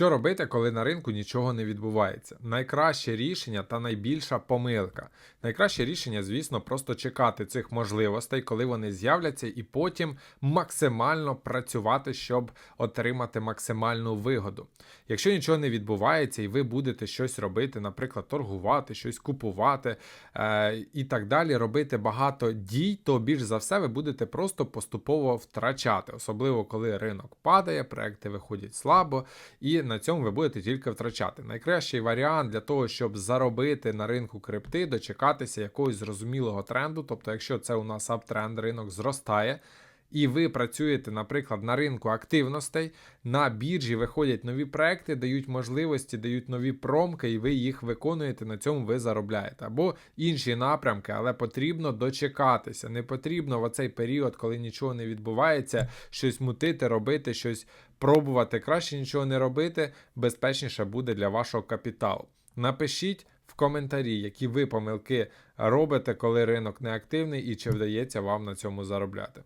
Що робити, коли на ринку нічого не відбувається? Найкраще рішення та найбільша помилка. Найкраще рішення, звісно, просто чекати цих можливостей, коли вони з'являться, і потім максимально працювати, щоб отримати максимальну вигоду. Якщо нічого не відбувається, і ви будете щось робити, наприклад, торгувати, щось купувати е, і так далі, робити багато дій, то більш за все ви будете просто поступово втрачати, особливо коли ринок падає, проекти виходять слабо, і на цьому ви будете тільки втрачати. Найкращий варіант для того, щоб заробити на ринку крипти, дочекатися якогось зрозумілого тренду. Тобто, якщо це у нас аптренд, ринок зростає. І ви працюєте, наприклад, на ринку активностей, на біржі виходять нові проекти, дають можливості, дають нові промки, і ви їх виконуєте. На цьому ви заробляєте. Або інші напрямки, але потрібно дочекатися. Не потрібно в оцей період, коли нічого не відбувається, щось мутити, робити, щось пробувати. Краще нічого не робити, безпечніше буде для вашого капіталу. Напишіть в коментарі, які ви помилки робите, коли ринок неактивний, і чи вдається вам на цьому заробляти.